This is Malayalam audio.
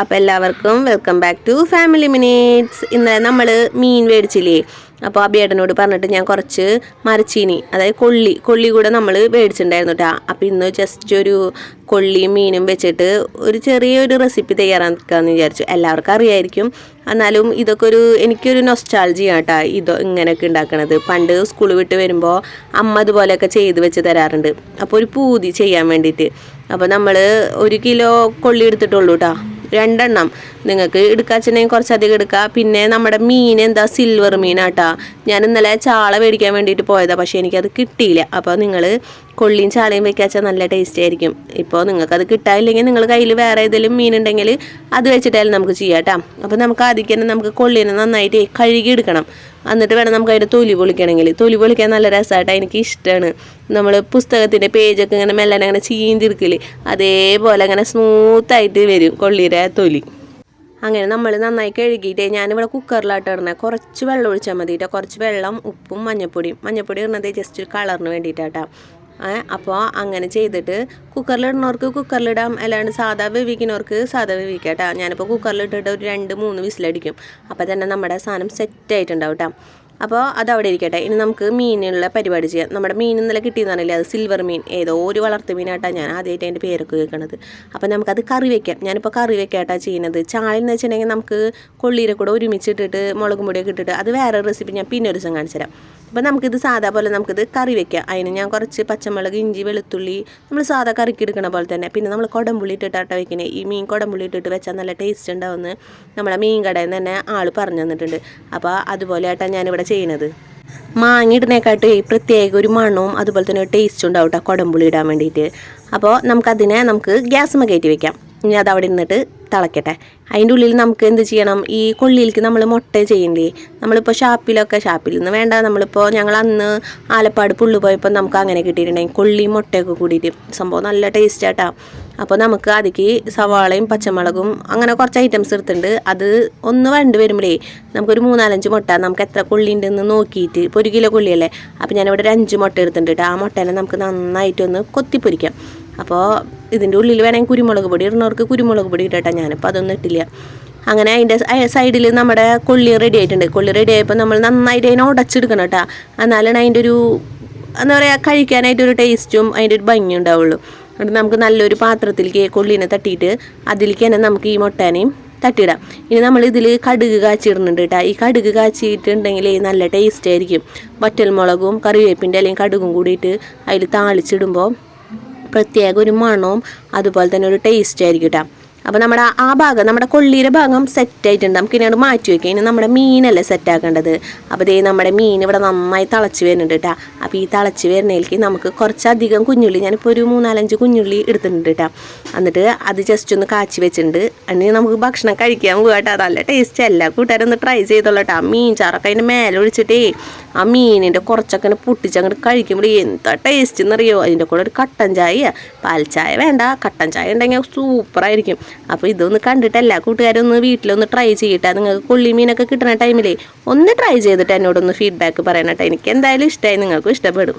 അപ്പോൾ എല്ലാവർക്കും welcome back to family minutes ഇന്ന് നമ്മൾ മീൻ മേടിച്ചില്ലേ? അപ്പോൾ അബിയേട്ടനോട് പറഞ്ഞിട്ട് ഞാൻ കുറച്ച് മരച്ചീനി അതായത് കൊള്ളി കൊള്ളി കൂടെ നമ്മൾ മേടിച്ചിട്ടുണ്ടായിരുന്നു കേട്ടോ അപ്പോൾ ഇന്ന് ജസ്റ്റ് ഒരു കൊള്ളിയും മീനും വെച്ചിട്ട് ഒരു ചെറിയൊരു റെസിപ്പി തയ്യാറാക്കാമെന്ന് വിചാരിച്ചു. എല്ലാവർക്കും അറിയായിരിക്കും. എന്നാലും ഇതൊക്കെ ഒരു എനിക്കൊരു നൊസ്റ്റാൾജിയാണ് കേട്ടോ ഇത് ഇങ്ങനെയൊക്കെ ഉണ്ടാക്കണത്. പണ്ട് സ്കൂൾ വിട്ട് വരുമ്പോൾ അമ്മ അതുപോലെയൊക്കെ ചെയ്ത് വെച്ച് തരാറുണ്ട്. അപ്പോൾ ഒരു പൂതി ചെയ്യാൻ വേണ്ടിയിട്ട്. അപ്പോൾ നമ്മൾ ഒരു കിലോ കൊള്ളി എടുത്തിട്ടുള്ളൂ കേട്ടോ രണ്ടെണ്ണം. നിങ്ങൾക്ക് എടുക്കാച്ചെങ്കിൽ കുറച്ചധികം എടുക്കുക പിന്നെ നമ്മുടെ മീൻ എന്താ? സിൽവർ മീനാട്ടാ ഞാൻ ഇന്നലെ ചാള മേടിക്കാൻ വേണ്ടിയിട്ട് പോയതാണ് പക്ഷേ എനിക്കത് കിട്ടിയില്ല. അപ്പോൾ നിങ്ങൾ കൊള്ളിയും ചാളയും വെക്കാച്ചാൽ നല്ല ടേസ്റ്റ് ആയിരിക്കും. ഇപ്പോൾ നിങ്ങൾക്കത് കിട്ടാനില്ലെങ്കിൽ നിങ്ങൾ കയ്യിൽ വേറെ ഏതെങ്കിലും മീൻ ഉണ്ടെങ്കിൽ അത് വെച്ചിട്ടായാലും നമുക്ക് ചെയ്യാം കേട്ടോ അപ്പോൾ നമുക്ക് ആദ്യം തന്നെ നമുക്ക് കൊള്ളിനെ നന്നായിട്ട് കഴുകി എടുക്കണം. എന്നിട്ട് വേണം നമുക്ക് അതിന്റെ തൊലി പൊളിക്കണമെങ്കിൽ. തൊലി പൊളിക്കാൻ നല്ല രസമായിട്ട് എനിക്ക് ഇഷ്ടമാണ്. നമ്മൾ പുസ്തകത്തിന്റെ പേജൊക്കെ ഇങ്ങനെ മെല്ലനെ അങ്ങനെ ചീന്തിരിക്കില്ലേ അതേപോലെ അങ്ങനെ സ്മൂത്തായിട്ട് വരും കൊള്ളിയുടെ തൊലി. അങ്ങനെ നമ്മൾ നന്നായി കഴുകിയിട്ട് ഞാനിവിടെ കുക്കറിലാട്ട് ഇടുന്നത് കുറച്ച് വെള്ളം ഒഴിച്ചാൽ മതി കേട്ടോ കുറച്ച് വെള്ളം ഉപ്പും മഞ്ഞപ്പൊടിയും. മഞ്ഞപ്പൊടി ഇടുന്നത് ജസ്റ്റ് കളറിന് വേണ്ടിയിട്ടാട്ടോ. അപ്പോൾ അങ്ങനെ ചെയ്തിട്ട് കുക്കറിലിടുന്നവർക്ക് കുക്കറിലിടാം അല്ലാണ്ട് സാധാ വേവിക്കുന്നവർക്ക് സാധാ വേവിക്കാം കേട്ടോ ഞാനിപ്പോൾ കുക്കറിലിട്ടിട്ട് ഒരു രണ്ട് മൂന്ന് വിസിലടിക്കും. അപ്പോൾ തന്നെ നമ്മുടെ സാധനം സെറ്റ് ആയിട്ടുണ്ടാവും കേട്ടോ അപ്പോൾ അത് അവിടെ ഇരിക്കട്ടെ. ഇനി നമുക്ക് മീനുള്ള പരിപാടി ചെയ്യാം. നമ്മുടെ മീൻ ഇന്നലെ കിട്ടിയെന്നാണല്ലേ അത് സിൽവർ മീൻ. ഏതോ ഒരു വളർത്തു മീനായിട്ടാണ് ഞാൻ ആദ്യമായിട്ട് അതിന്റെ പേരൊക്കെ കേൾക്കണത്. അപ്പോൾ നമുക്കത് കറി വെക്കാം. ഞാനിപ്പോൾ കറി വെക്കാട്ടാണ് ചെയ്യുന്നത്. ചാളെന്ന് വെച്ചിട്ടുണ്ടെങ്കിൽ നമുക്ക് കൊള്ളിയിലെ കൂടെ ഒരുമിച്ചിട്ടിട്ട് മുളകും പൊടിയൊക്കെ ഇട്ടിട്ട് അത് വേറെ റെസിപ്പി ഞാൻ പിന്നെ ഒരു ദിവസം കാണിച്ചു തരാം. അപ്പോൾ നമുക്കിത് സാധാ പോലെ നമുക്കിത് കറി വെക്കാം. അതിന് ഞാൻ കുറച്ച് പച്ചമുളക് ഇഞ്ചി വെളുത്തുള്ളി നമ്മൾ സാധാ കറിക്ക് എടുക്കണ പോലെ തന്നെ. പിന്നെ നമ്മൾ കുടംപുള്ളി ഇട്ടിട്ടാട്ട വെക്കുന്നത് ഈ മീൻ കുടംപുള്ളി ഇട്ടിട്ട് വെച്ചാൽ നല്ല ടേസ്റ്റ് ഉണ്ടാവുമെന്ന് നമ്മളെ മീൻ കടയിൽ നിന്ന് തന്നെ ആൾ പറഞ്ഞു തന്നിട്ടുണ്ട്. അപ്പോൾ അതുപോലെ ആയിട്ടാണ് ഞാനിവിടെ ചെയ്യണത് മാങ്ങ ഇടുന്നേക്കാട്ട് പ്രത്യേക ഒരു മണവും അതുപോലെ തന്നെ ടേസ്റ്റും ഉണ്ടാവും കേട്ടോ കുടംപുളി ഇടാൻ വേണ്ടിയിട്ട്. അപ്പോൾ നമുക്കതിനെ നമുക്ക് ഗ്യാസ് കയറ്റി വെക്കാം. ഇനി അത് അവിടെ നിന്നിട്ട് തിളക്കട്ടെ. അതിന്റെ ഉള്ളിൽ നമുക്ക് എന്ത് ചെയ്യണം? ഈ കൊള്ളിയിലേക്ക് നമ്മൾ മുട്ട ചെയ്യണ്ടേ? നമ്മളിപ്പോൾ ഷാപ്പിലൊക്കെ ഷാപ്പിൽ നിന്ന് വേണ്ട നമ്മളിപ്പോൾ ഞങ്ങൾ അന്ന് ആലപ്പാട് പുള്ളു പോയപ്പോൾ നമുക്ക് അങ്ങനെ കിട്ടിയിട്ടുണ്ടെങ്കിൽ കൊള്ളി മുട്ടയൊക്കെ കൂടിയിട്ട്. സംഭവം നല്ല ടേസ്റ്റ് ആട്ടാ. അപ്പോൾ നമുക്ക് അതിക്ക് സവാളയും പച്ചമുളകും അങ്ങനെ കുറച്ച് ഐറ്റംസ് എടുത്തിട്ടുണ്ട്. അത് ഒന്ന് വണ്ട് വരുമ്പോഴേ നമുക്കൊരു മൂന്നാലഞ്ച് മുട്ട. നമുക്ക് എത്ര കൊള്ളി ഉണ്ടെന്ന് നോക്കിയിട്ട്. ഇപ്പോൾ ഒരു കിലോ കൊള്ളിയല്ലേ? അപ്പോൾ ഞാനിവിടെ ഒരു അഞ്ച് മുട്ട എടുത്തിട്ടുണ്ട് ആ മുട്ടേനെ നമുക്ക് നന്നായിട്ടൊന്ന് കൊത്തിപ്പൊരിക്കാം. അപ്പോൾ ഇതിന്റെ ഉള്ളിൽ വേണമെങ്കിൽ കുരുമുളക് പൊടി ഇടുന്നവർക്ക് കുരുമുളക് പൊടി ഇടട്ടെ ഞാനിപ്പോൾ അതൊന്നും ഇട്ടില്ല. അങ്ങനെ അതിന്റെ സൈഡിൽ നമ്മുടെ കൊള്ളി റെഡി ആയിട്ടുണ്ട്. കൊള്ളി റെഡി ആയപ്പോൾ നമ്മൾ നന്നായിട്ട് അതിനെ ഉടച്ചെടുക്കണം കേട്ടോ എന്നാലാണ് അതിന്റെ ഒരു എന്താ പറയുക കഴിക്കാനായിട്ട് ഒരു ടേസ്റ്റും അതിന്റെ ഒരു ഭംഗി ഉണ്ടാവുള്ളൂ. എന്നിട്ട് നമുക്ക് നല്ലൊരു പാത്രത്തിലേക്ക് കൊള്ളിനെ തട്ടിയിട്ട് അതിലേക്ക് തന്നെ നമുക്ക് ഈ മുട്ടേനെയും തട്ടിയിടാം. ഇനി നമ്മൾ ഇതിൽ കടുക് കാച്ചിടുന്നുണ്ട് കേട്ടോ ഈ കടുക് കാച്ചിട്ടുണ്ടെങ്കിൽ നല്ല ടേസ്റ്റ് ആയിരിക്കും. വറ്റൽമുളകും കറിവേപ്പിന്റെ അല്ലെങ്കിൽ കടുകും കൂടിയിട്ട് അതിൽ താളിച്ചിടുമ്പോൾ പ്രത്യേക ഒരു മണവും അതുപോലെ തന്നെ ഒരു ടേസ്റ്റ് ആയിരിക്കും കേട്ടോ അപ്പോൾ നമ്മുടെ ആ ഭാഗം നമ്മുടെ കൊള്ളിയുടെ ഭാഗം സെറ്റ് ആയിട്ടുണ്ട്. നമുക്ക് ഇനി മാറ്റി വയ്ക്കാം ഇനി നമ്മുടെ മീനല്ലേ സെറ്റ് ആക്കേണ്ടത്. അപ്പോൾ ഇതേ നമ്മുടെ മീൻ ഇവിടെ നന്നായി തിളച്ച് വരുന്നുണ്ട് കേട്ടോ അപ്പോൾ ഈ തിളച്ച് വരുന്നതിലേക്ക് നമുക്ക് കുറച്ചധികം കുഞ്ഞുള്ളി ഞാനിപ്പോൾ ഒരു മൂന്നാലഞ്ച് കുഞ്ഞുള്ളി എടുത്തിട്ടുണ്ട് കേട്ടോ എന്നിട്ട് അത് ജസ്റ്റ് ഒന്ന് കാച്ചി വെച്ചിട്ടുണ്ട്. അതിന് നമുക്ക് ഭക്ഷണം കഴിക്കാൻ പോകട്ടെ നല്ല ടേസ്റ്റ് അല്ല കൂട്ടുകാരൊന്ന് ട്രൈ ചെയ്തോളൂ കേട്ടോ മീൻ ചാറൊക്കെ അതിന്റെ മേലെ ഒഴിച്ചിട്ടേ ആ മീനിന്റെ കുറച്ചൊക്കെ പൊട്ടിച്ചങ്ങോട്ട് കഴിക്കുമ്പോൾ എന്താ ടേസ്റ്റ് എന്നറിയോ അതിന്റെ കൂടെ ഒരു കട്ടൻ ചായ. പാൽ ചായ വേണ്ട. കട്ടൻ ചായ ഉണ്ടെങ്കിൽ സൂപ്പറായിരിക്കും അപ്പോൾ ഇതൊന്ന് കണ്ടിട്ടല്ല കൂട്ടുകാരൊന്ന് വീട്ടിലൊന്ന് ട്രൈ ചെയ്യട്ടെ. നിങ്ങൾക്ക് കൊള്ളി മീനൊക്കെ കിട്ടുന്ന ടൈമിലേ ഒന്ന് ട്രൈ ചെയ്തിട്ട് എന്നോടൊന്ന് ഫീഡ്ബാക്ക് പറയണം കേട്ടോ എനിക്ക് എന്തായാലും ഇഷ്ടമായി നിങ്ങൾക്കും ഇഷ്ടപ്പെടും.